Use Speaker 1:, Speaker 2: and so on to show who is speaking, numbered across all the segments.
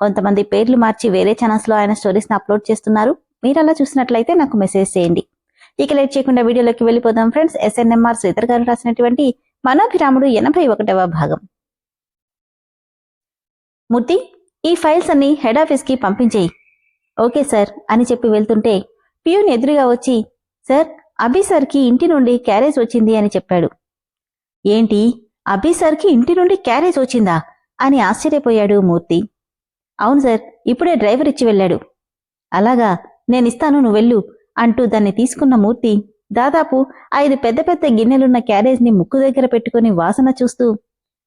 Speaker 1: కొంతమంది పేర్లు మార్చి వేరే ఛానల్స్లో ఆయన స్టోరీస్ని అప్లోడ్ చేస్తున్నారు. మీరు అలా చూసినట్లయితే నాకు మెసేజ్ చేయండి. ఇక లేట్ చేయకుండా వీడియోలోకి వెళ్ళిపోదాం ఫ్రెండ్స్. ఎస్ఎన్ఎంఆర్ శ్రీధర్ గారు రాసినటువంటి మనోభిరాముడు ఎనభై ఒకటవ భాగం. మూర్తి ఈ ఫైల్స్ అన్ని హెడ్ ఆఫీస్కి పంపించేయి. ఓకే సార్ అని చెప్పి వెళ్తుంటే పియూన్ ఎదురుగా వచ్చి సార్ అభి సార్కి ఇంటి నుండి క్యారేజ్ వచ్చింది అని చెప్పాడు. ఏంటి? అభి సార్కి ఇంటి నుండి క్యారేజ్ వచ్చిందా? అని ఆశ్చర్యపోయాడు మూర్తి. అవును సార్ ఇప్పుడే డ్రైవర్ ఇచ్చి వెళ్ళాడు. అలాగా నేనిస్తాను నువ్వు వెళ్ళు అంటూ దాన్ని తీసుకున్న మూర్తి దాదాపు ఐదు పెద్ద పెద్ద గిన్నెలున్న క్యారేజ్ని ముక్కు దగ్గర పెట్టుకుని వాసన చూస్తూ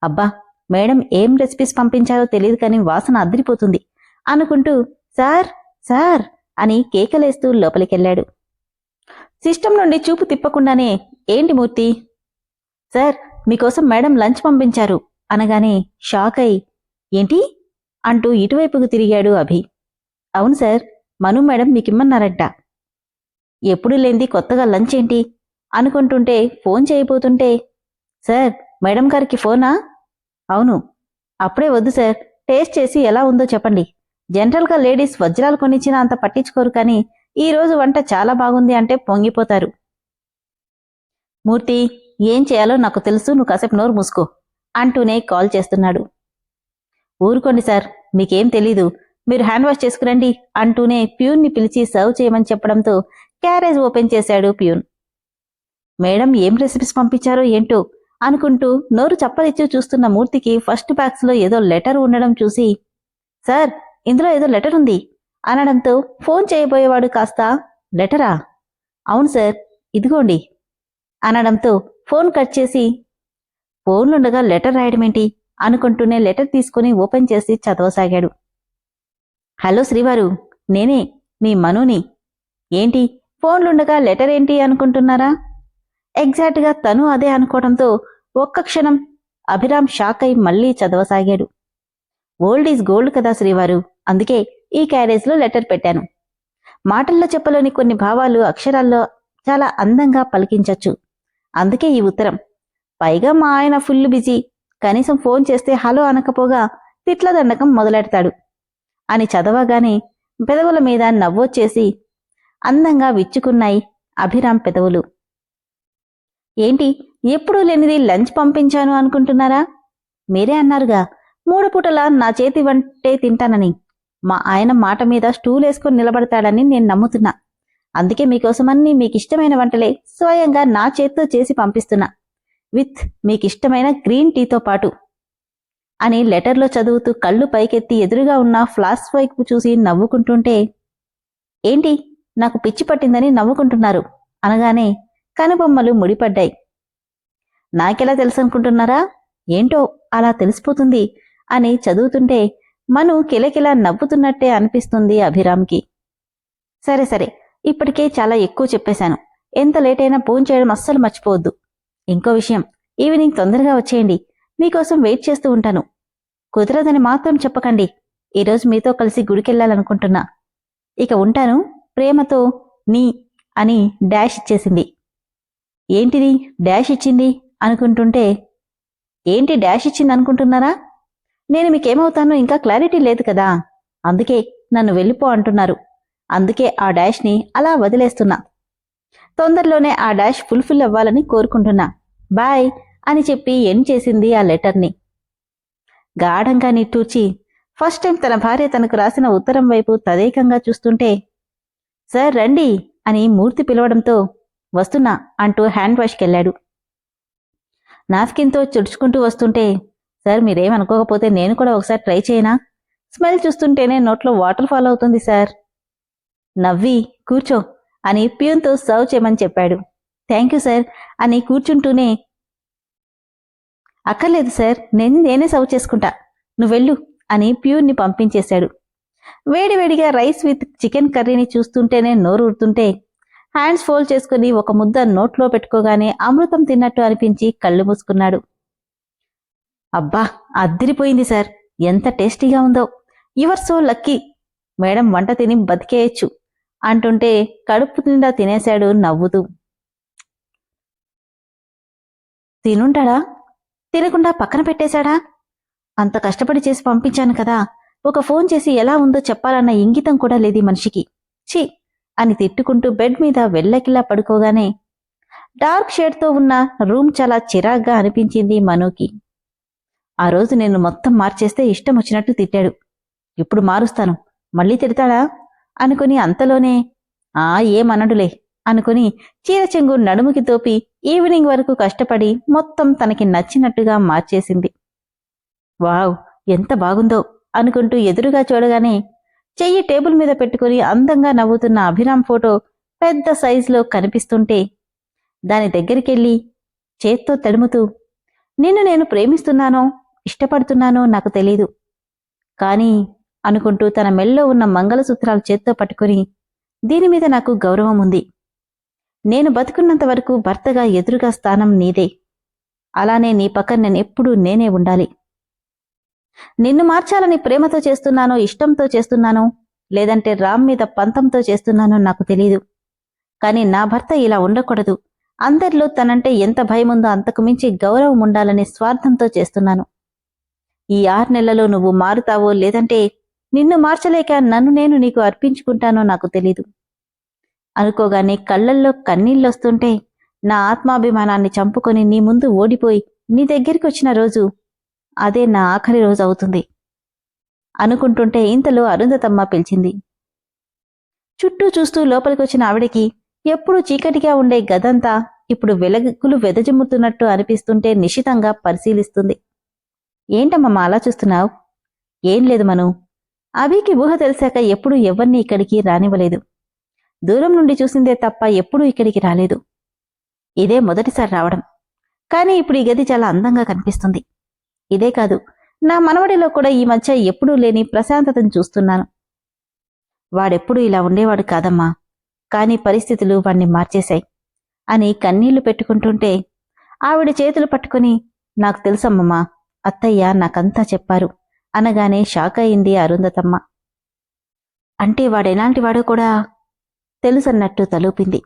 Speaker 1: అబ్బా మేడం ఏం రెసిపీస్ పంపించారో తెలియదు కానీ వాసన అదిరిపోతుంది అనుకుంటూ సార్ సార్ అని కేకలేస్తూ లోపలికెళ్ళాడు. సిస్టమ్ నుండి చూపు తిప్పకుండానే ఏంటి మూర్తి? సార్ మీకోసం మేడం లంచ్ పంపించారు అనగానే షాక్ అయి ఏంటి? అంటూ ఇటువైపుకు తిరిగాడు అభి. అవును సార్ మను మేడం మీకిమ్మన్నారట. ఎప్పుడు లేంది కొత్తగా లంచ్ ఏంటి? అనుకుంటుంటే ఫోన్ చేయబోతుంటే. సార్ మేడం గారికి ఫోనా? అవును. అప్పుడే వద్దు సార్ టేస్ట్ చేసి ఎలా ఉందో చెప్పండి. జనరల్గా లేడీస్ వజ్రాలు కొనిచ్చినా అంత పట్టించుకోరు కానీ ఈరోజు వంట చాలా బాగుంది అంటే పొంగిపోతారు. మూర్తి ఏం చేయాలో నాకు తెలుసు నువ్వు కాసేపు నోరు మూసుకో అంటూనే కాల్ చేస్తున్నాడు. ఊరుకోండి సార్. మీకేం తెలీదు. మీరు హ్యాండ్ వాష్ చేసుకురండి అంటూనే ప్యూన్ని పిలిచి సర్వ్ చేయమని చెప్పడంతో క్యారేజ్ ఓపెన్ చేశాడు ప్యూన్. మేడం ఏం రెసిపీస్ పంపించారో ఏంటో అనుకుంటూ నోరు చప్పరిచ్చి చూస్తున్న మూర్తికి ఫస్ట్ బ్యాక్స్లో ఏదో లెటర్ ఉండడం చూసి సార్ ఇందులో ఏదో లెటర్ ఉంది అనడంతో ఫోన్ చేయబోయేవాడు కాస్త లెటరా? అవును సార్ ఇదిగోండి అనడంతో ఫోన్ కట్ చేసి ఫోన్లుండగా లెటర్ రాయడమేంటి? అనుకుంటూనే లెటర్ తీసుకుని ఓపెన్ చేసి చదవసాగాడు. హలో శ్రీవారు నేనే మీ మనుని. ఏంటి ఫోన్లుండగా లెటర్ ఏంటి అనుకుంటున్నారా? ఎగ్జాక్ట్గా తను అదే అనుకోవడంతో ఒక్క క్షణం అభిరామ్ షాక్ అయి మళ్ళీ చదవసాగాడు. ఓల్డ్ ఈజ్ గోల్డ్ కదా శ్రీవారు అందుకే ఈ క్యారేజ్లో లెటర్ పెట్టాను. మాటల్లో చెప్పలోని కొన్ని భావాలు అక్షరాల్లో చాలా అందంగా పలికించొచ్చు. అందుకే ఈ ఉత్తరం. పైగా మా ఆయన ఫుల్ బిజీ కనీసం ఫోన్ చేస్తే హలో అనకపోగా తిట్ల దండకం మొదలెడతాడు. అని చదవగానే పెదవుల మీద నవ్వొచ్చేసి అందంగా విచ్చుకున్నాయి అభిరామ్ పెదవులు. ఏంటి ఎప్పుడూ లేనిది లంచ్ పంపించాను అనుకుంటున్నారా? మీరే అన్నారుగా మూడు పూటలా నా చేతి వంటే తింటానని. మా ఆయన మాట మీద స్టూల్ వేసుకొని నిలబడతాడని నేను నమ్ముతున్నా. అందుకే మీకోసమన్నీ మీకిష్టమైన వంటలే స్వయంగా నా చేత్తో చేసి పంపిస్తున్నా. విత్ మీకిష్టమైన గ్రీన్ టీతో పాటు అని లెటర్లో చదువుతూ కళ్ళు పైకెత్తి ఎదురుగా ఉన్న ఫ్లాస్ వైపు చూసి నవ్వుకుంటుంటే ఏంటి? నాకు పిచ్చి పట్టిందని నవ్వుకుంటున్నారు. అనగానే కనుబొమ్మలు ముడిపడ్డాయి. నాకెలా తెలుసనుకుంటున్నారా? ఏంటో అలా తెలిసిపోతుంది అని చదువుతుంటే మను కిలకిలా నవ్వుతున్నట్టే అనిపిస్తుంది అభిరామ్కి. సరే సరే ఇప్పటికే చాలా ఎక్కువ చెప్పేశాను. ఎంత లేట్ అయినా ఫోన్ చేయడం అస్సలు మర్చిపోవద్దు. ఇంకో విషయం. ఈవినింగ్ తొందరగా వచ్చేయండి. మీకోసం వెయిట్ చేస్తూ ఉంటాను. కుదరదని మాత్రం చెప్పకండి. ఈరోజు మీతో కలిసి గుడికెళ్ళాలనుకుంటున్నా. ఇక ఉంటాను. ప్రేమతో నీ అని డాష్ ఇచ్చేసింది. ఏంటిది? డాష్ ఇచ్చింది అనుకుంటుంటే ఏంటి డాష్ ఇచ్చింది అనుకుంటున్నారా? నేను మీకేమవుతానో ఇంకా క్లారిటీ లేదు కదా. అందుకే నన్ను వెళ్ళిపో అంటున్నారు. అందుకే ఆ డాష్ని అలా వదిలేస్తున్నా. తొందరలోనే ఆ డాష్ ఫుల్ఫిల్ అవ్వాలని కోరుకుంటున్నా. బాయ్ అని చెప్పి ఎండ్ చేసింది ఆ లెటర్ని. గాఢంగా నిట్టూచి ఫస్ట్ టైం తన భార్య తనకు రాసిన ఉత్తరం వైపు తదేకంగా చూస్తుంటే సార్ రండి అని మూర్తి పిలవడంతో వస్తున్నా అంటూ హ్యాండ్ వాష్కెళ్ళాడు. నాఫ్కిన్తో చుడుచుకుంటూ వస్తుంటే సార్ మీరేమనుకోకపోతే నేను కూడా ఒకసారి ట్రై చేయనా? స్మెల్ చూస్తుంటేనే నోట్లో వాటర్ ఫాల్ అవుతుంది సార్. నవ్వి కూర్చో. అని ప్యూన్తో సర్వ్ చేయమని చెప్పాడు. థ్యాంక్ యూ సార్ అని కూర్చుంటూనే అక్కర్లేదు సార్ నేను నేనే సర్వ్ చేసుకుంటా నువ్వెళ్ళు అని ప్యూర్ని పంపించేశాడు. వేడివేడిగా రైస్ విత్ చికెన్ కర్రీని చూస్తుంటేనే నోరు ఊరుతుంటే హ్యాండ్స్ ఫోల్డ్ చేసుకుని ఒక ముద్ద నోట్లో పెట్టుకోగానే అమృతం తిన్నట్టు అనిపించి కళ్ళు మూసుకున్నాడు. అబ్బా అద్దిరిపోయింది సార్ ఎంత టేస్టీగా ఉందో. Your so lucky. మేడం వంట తిని బతికేయచ్చు. అంటుంటే కడుపు నిండా తినేశాడు నవ్వుతూ. తినుంటాడా? తినకుండా పక్కన పెట్టేశాడా? అంత కష్టపడి చేసి పంపించాను కదా. ఒక ఫోన్ చేసి ఎలా ఉందో చెప్పాలన్న ఇంగితం కూడా లేదు మనిషికి. ఛీ! అని తిట్టుకుంటూ బెడ్ మీద వెళ్ళకిలా పడుకోగానే డార్క్ షేడ్తో ఉన్న రూమ్ చాలా చిరాగ్గా అనిపించింది మనుకి. ఆ రోజు నేను మొత్తం మార్చేస్తే ఇష్టం వచ్చినట్టు తిట్టాడు. ఇప్పుడు మారుస్తాను. మళ్ళీ తిడతాడా? అనుకుని అంతలోనే ఆ ఏమనడులే అనుకుని చీర చెంగు నడుముకి తోపి ఈవినింగ్ వరకు కష్టపడి మొత్తం తనకి నచ్చినట్టుగా మార్చేసింది. వావ్ ఎంత బాగుందో అనుకుంటూ ఎదురుగా చూడగానే చెయ్యి టేబుల్ మీద పెట్టుకుని అందంగా నవ్వుతున్న అభిరామ్ ఫోటో పెద్ద సైజులో కనిపిస్తుంటే దాని దగ్గరికెళ్ళి చేత్తో తడుముతూ నిన్ను నేను ప్రేమిస్తున్నానో ఇష్టపడుతున్నానో నాకు తెలీదు. కానీ అనుకుంటూ తన మెల్లో ఉన్న మంగళసూత్రాలు చేత్తో పట్టుకుని దీని మీద నాకు గౌరవం ఉంది. నేను బతుకున్నంత వరకు భర్తగా ఎదురుగా స్థానం నీదే. అలానే నీ పక్కన నేను ఎప్పుడూ నేనే ఉండాలి. నిన్ను మార్చాలని ప్రేమతో చేస్తున్నానో ఇష్టంతో చేస్తున్నానో లేదంటే రామ్ మీద పంతంతో చేస్తున్నానో నాకు తెలీదు. కానీ నా భర్త ఇలా ఉండకూడదు. అందరిలో తనంటే ఎంత భయముందో అంతకు మించి గౌరవం ఉండాలనే స్వార్థంతో చేస్తున్నాను. ఈ ఆరు నెలలో నువ్వు మారుతావో లేదంటే నిన్ను మార్చలేక నన్ను నేను నీకు అర్పించుకుంటానో నాకు తెలీదు. అనుకోగానే కళ్ళల్లో కన్నీళ్ళొస్తుంటే నా ఆత్మాభిమానాన్ని చంపుకొని నీ ముందు ఓడిపోయి నీ దగ్గరికి వచ్చిన రోజు అదే నా ఆఖరి రోజు అవుతుంది. అనుకుంటుంటే ఇంతలో అరుంధతమ్మ పిలిచింది. చుట్టూ చూస్తూ లోపలికొచ్చిన ఆవిడకి ఎప్పుడూ చీకటిగా ఉండే గదంతా ఇప్పుడు వెలగులు వెదజిమ్ముతున్నట్టు అనిపిస్తుంటే నిశితంగా పరిశీలిస్తుంది. ఏంటమ్మమ్మ అలా చూస్తున్నావు? ఏం లేదు మను. అభికి ఊహ తెలిసాక ఎప్పుడూ ఎవరిని ఇక్కడికి రానివ్వలేదు. దూరం నుండి చూసిందే తప్ప ఎప్పుడూ ఇక్కడికి రాలేదు. ఇదే మొదటిసారి రావడం. కానీ ఇప్పుడు ఈ గది చాలా అందంగా కనిపిస్తుంది. ఇదే కాదు నా మనవడిలో కూడా ఈ మధ్య ఎప్పుడూ లేని ప్రశాంతతను చూస్తున్నాను. వాడెప్పుడూ ఇలా ఉండేవాడు కాదమ్మా. కాని పరిస్థితులు వాణ్ణి మార్చేశాయి. అని కన్నీళ్ళు పెట్టుకుంటుంటే ఆవిడ చేతులు పట్టుకుని నాకు తెలుసమ్మమ్మా అత్తయ్య నాకంతా చెప్పారు. అనగానే షాక్ అయింది అరుంధతమ్మ. అంటే వాడెలాంటివాడో కూడా తెలుసన్నట్టు తలూపింది.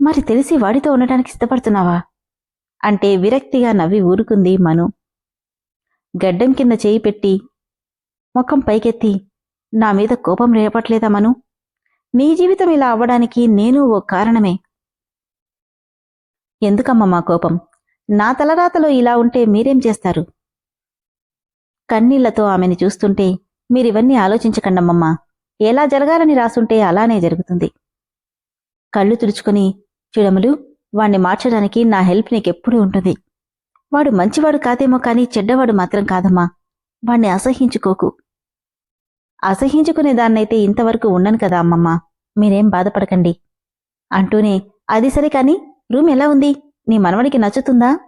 Speaker 1: మరి తెలిసి వాడితో ఉండటానికి ఇష్టపడుతున్నావా అంటే విరక్తిగా నవ్వి ఊరుకుంది మను. గడ్డం కింద చేయి పెట్టి ముఖం పైకెత్తి నా మీద కోపం రేపట్లేదా మను? నీ జీవితం ఇలా అవ్వడానికి నేను ఓ కారణమే. ఎందుకమ్మా మా కోపం? నా తలరాతలో ఇలా ఉంటే మీరేం చేస్తారు? కన్నీళ్ళతో ఆమెని చూస్తుంటే మీరివన్నీ ఆలోచించకండమ్మమ్మా. ఎలా జరగాలని రాసుంటే అలానే జరుగుతుంది. కళ్ళు తుడుచుకుని చూడములు వాణ్ణి మార్చడానికి నా హెల్ప్ నీకెప్పుడూ ఉంటుంది. వాడు మంచివాడు కాదేమో కానీ చెడ్డవాడు మాత్రం కాదమ్మా. వాణ్ణి అసహించుకోకు. అసహించుకునే దాన్నైతే ఇంతవరకు ఉండను కదా అమ్మమ్మ. మీరేం బాధపడకండి. అంటూనే అది సరే కాని రూమ్ ఎలా ఉంది? నీ మనవడికి నచ్చుతుందా?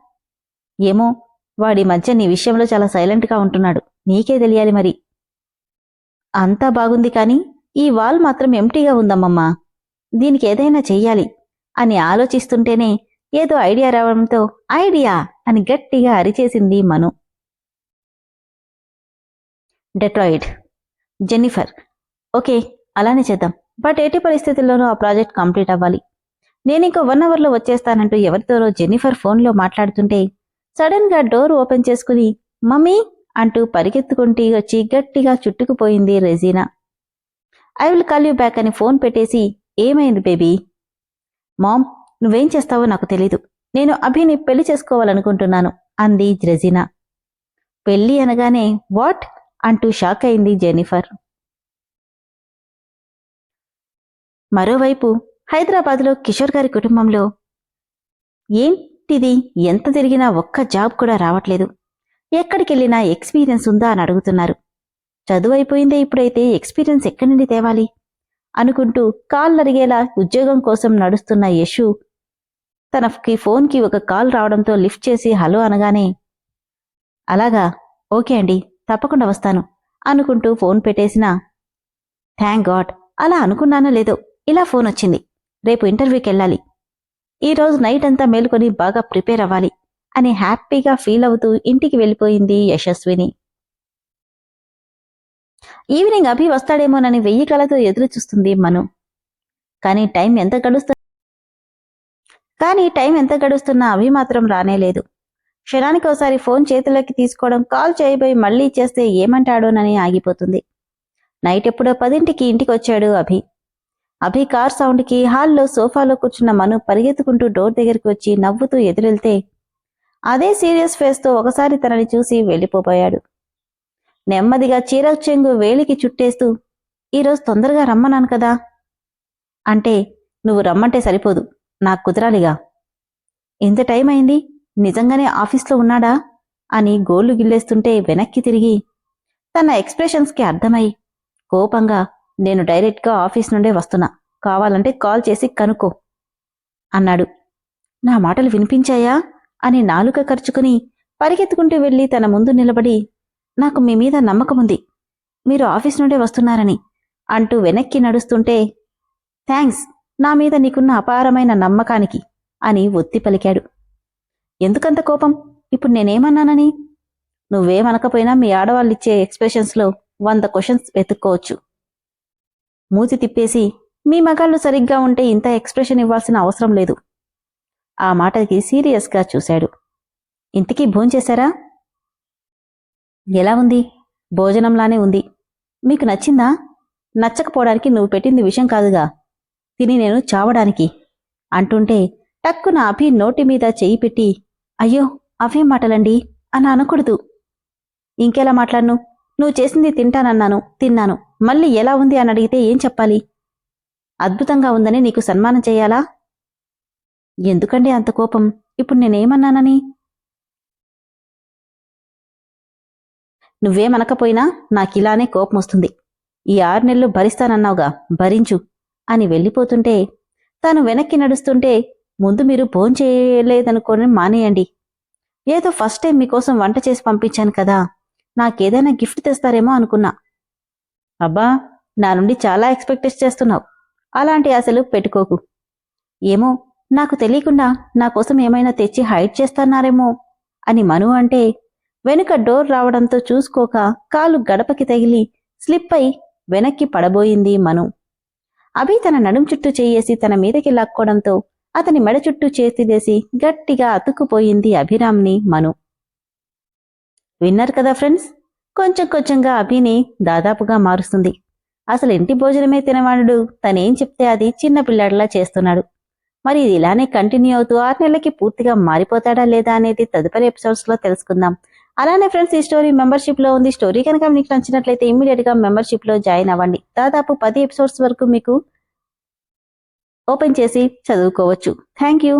Speaker 1: ఏమో వాడి మధ్య నీ విషయంలో చాలా సైలెంట్గా ఉంటున్నాడు. నీకే తెలియాలి మరి. అంతా బాగుంది కాని ఈ వాల్ మాత్రం ఎంటీగా ఉందమ్మమ్మా. దీనికి ఏదైనా చెయ్యాలి అని ఆలోచిస్తుంటేనే ఏదో ఐడియా రావడంతో ఐడియా అని గట్టిగా అరిచేసింది మను. డెట్రాయిడ్. జెన్నిఫర్. ఓకే అలానే చేద్దాం. బట్ ఎట్టి పరిస్థితుల్లోనూ ఆ ప్రాజెక్ట్ కంప్లీట్ అవ్వాలి. నేను ఇంకో వన్ అవర్లో వచ్చేస్తానంటూ ఎవరితోనో జెన్నిఫర్ ఫోన్లో మాట్లాడుతుంటే సడన్గా డోర్ ఓపెన్ చేసుకుని మమ్మీ అంటూ పరిగెత్తుకుంటూ వచ్చి గట్టిగా చుట్టుకుపోయింది Regina. I will call you back అని ఫోన్ పెట్టేసి ఏమైంది బేబీ? మామ్ నువ్వేం చేస్తావో నాకు తెలీదు. నేను అభిని పెళ్ళి చేసుకోవాలనుకుంటున్నాను అంది రెజీనా. పెళ్ళి అనగానే వాట్? అంటూ షాక్ అయింది జెనిఫర్ మరోవైపు హైదరాబాద్లో కిషోర్ గారి కుటుంబంలో ఏం? ఏంటిది? ఎంత తిరిగినా ఒక్క జాబ్ కూడా రావట్లేదు. ఎక్కడికెళ్ళినా ఎక్స్పీరియన్స్ ఉందా అని అడుగుతున్నారు. చదువు అయిపోయిందే ఇప్పుడైతే ఎక్స్పీరియన్స్ ఎక్కడి నుండి తేవాలి? అనుకుంటూ కాళ్ళరిగేలా ఉద్యోగం కోసం నడుస్తున్న యశు తనకి ఫోన్కి ఒక కాల్ రావడంతో లిఫ్ట్ చేసి హలో అనగానే అలాగా? ఓకే అండి. తప్పకుండా వస్తాను. అనుకుంటూ ఫోన్ పెట్టేసినా థ్యాంక్ గాడ్. అలా అనుకున్నానో లేదో ఇలా ఫోన్ వచ్చింది. రేపు ఇంటర్వ్యూకి వెళ్ళాలి. ఈ రోజు నైట్ అంతా మేలుకొని బాగా ప్రిపేర్ అవ్వాలి అని హ్యాపీగా ఫీల్ అవుతూ ఇంటికి వెళ్ళిపోయింది యశస్విని. ఈవినింగ్ అభి వస్తాడేమోనని వెయ్యి కళతో ఎదురు చూస్తుంది మను. కానీ టైం ఎంత గడుస్తు కానీ టైం ఎంత గడుస్తున్నా అభి మాత్రం రానేలేదు క్షణానికి ఒకసారి ఫోన్ చేతిలోకి తీసుకోవడం కాల్ చేయబోయి మళ్ళీ చేస్తే ఏమంటాడోనని ఆగిపోతుంది. నైట్ ఎప్పుడో పదింటికి ఇంటికి వచ్చాడు అభి. అభి కార్ సౌండ్కి హాల్లో సోఫాలో కూర్చున్న మను పరిగెత్తుకుంటూ డోర్ దగ్గరికి వచ్చి నవ్వుతూ ఎదురెళ్తే అదే సీరియస్ ఫేస్తో ఒకసారి తనని చూసి వెళ్ళిపోబోయాడు. నెమ్మదిగా చీర చెంగు వేలికి చుట్టేస్తూ ఈరోజు తొందరగా రమ్మన్నాను కదా. అంటే నువ్వు రమ్మంటే సరిపోదు నాకు కుదరాలిగా. ఇంత టైం అయింది? నిజంగానే ఆఫీస్లో ఉన్నాడా? అని గోళ్ళు గిల్లేస్తుంటే వెనక్కి తిరిగి తన ఎక్స్ప్రెషన్స్కి అర్థమై కోపంగా నేను డైరెక్ట్గా ఆఫీస్ నుండే వస్తున్నా. కావాలంటే కాల్ చేసి కనుక్కో అన్నాడు. నా మాటలు వినిపించాయా? అని నాలుక ఖర్చుకుని పరిగెత్తుకుంటూ వెళ్ళి తన ముందు నిలబడి నాకు మీ మీద నమ్మకముంది మీరు ఆఫీస్ నుండే వస్తున్నారని అంటూ వెనక్కి నడుస్తుంటే థ్యాంక్స్ నా మీద నీకున్న అపారమైన నమ్మకానికి అని ఒత్తి పలికాడు. ఎందుకంత కోపం? ఇప్పుడు నేనేమన్నానని? నువ్వేమనకపోయినా మీ ఆడవాళ్ళిచ్చే ఎక్స్ప్రెషన్స్లో వంద క్వశ్చన్స్ వెతుక్కోవచ్చు. మూతి తిప్పేసి మీ మగాళ్ళు సరిగ్గా ఉంటే ఇంత ఎక్స్ప్రెషన్ ఇవ్వాల్సిన అవసరం లేదు. ఆ మాటకి సీరియస్గా చూశాడు. ఇంతకీ భోంచేశారా ఎలా ఉంది? భోజనంలానే ఉంది. మీకు నచ్చిందా? నచ్చకపోవడానికి నువ్వు పెట్టింది విషయం కాదుగా. తిని నేను చావడానికి. అంటుంటే టక్కున అభి నోటి మీద చెయ్యి పెట్టి అయ్యో అవేం మాటలండి? అని అనకూడదు. ఇంకెలా మాట్లాడను? నువ్వు చేసింది తింటానన్నాను తిన్నాను. మళ్ళీ ఎలా ఉంది అని అడిగితే ఏం చెప్పాలి? అద్భుతంగా ఉందని నీకు సన్మానం చేయాలా? ఎందుకండి అంత కోపం? ఇప్పుడు నేనేమన్నానని? నువ్వేమనకపోయినా నాకిలానే కోపం వస్తుంది ఈ ఆరు నెలలు భరిస్తానన్నావుగా భరించు అని వెళ్ళిపోతుంటే తాను వెనక్కి నడుస్తుంటే ముందు మీరు భోంచేయలేదనుకోని మానేయండి. ఏదో ఫస్ట్ టైం మీకోసం వంట చేసి పంపించాను కదా నాకేదైనా గిఫ్ట్ తెస్తారేమో అనుకున్నా. అబ్బా నా నుండి చాలా ఎక్స్పెక్టెస్ చేస్తున్నావు. అలాంటి ఆశలు పెట్టుకోకు. ఏమో నాకు తెలియకుండా నా కోసం ఏమైనా తెచ్చి హైడ్ చేస్తున్నారేమో అని మను అంటే వెనుక డోర్ రావడంతో చూసుకోక కాలు గడపకి తగిలి స్లిప్ అయి వెనక్కి పడబోయింది మను. అభి తన నడుం చుట్టూ చెయ్యేసి తన మీదకి లాక్కోవడంతో అతని మెడ చుట్టూ చేతిదేసి గట్టిగా అతుక్కుపోయింది అభిరామ్ని మను. విన్నారు కదా ఫ్రెండ్స్? కొంచెం కొంచెంగా అభిని దాదాపుగా మారుస్తుంది. అసలు ఇంటి భోజనమే తినవాడు తనేం చెప్తే అది చిన్న పిల్లాడిలా చేస్తున్నాడు. మరి ఇది ఇలానే కంటిన్యూ అవుతూ ఆరు నెలలకి పూర్తిగా మారిపోతాడా లేదా అనేది తదుపరి ఎపిసోడ్స్లో తెలుసుకుందాం. అలానే ఫ్రెండ్స్ ఈ స్టోరీ మెంబర్షిప్లో ఉంది. స్టోరీ కనుక మీకు నచ్చినట్లయితే ఇమ్మీడియట్గా మెంబర్షిప్లో జాయిన్ అవ్వండి. దాదాపు పది ఎపిసోడ్స్ వరకు మీకు ఓపెన్ చేసి చదువుకోవచ్చు. Thank you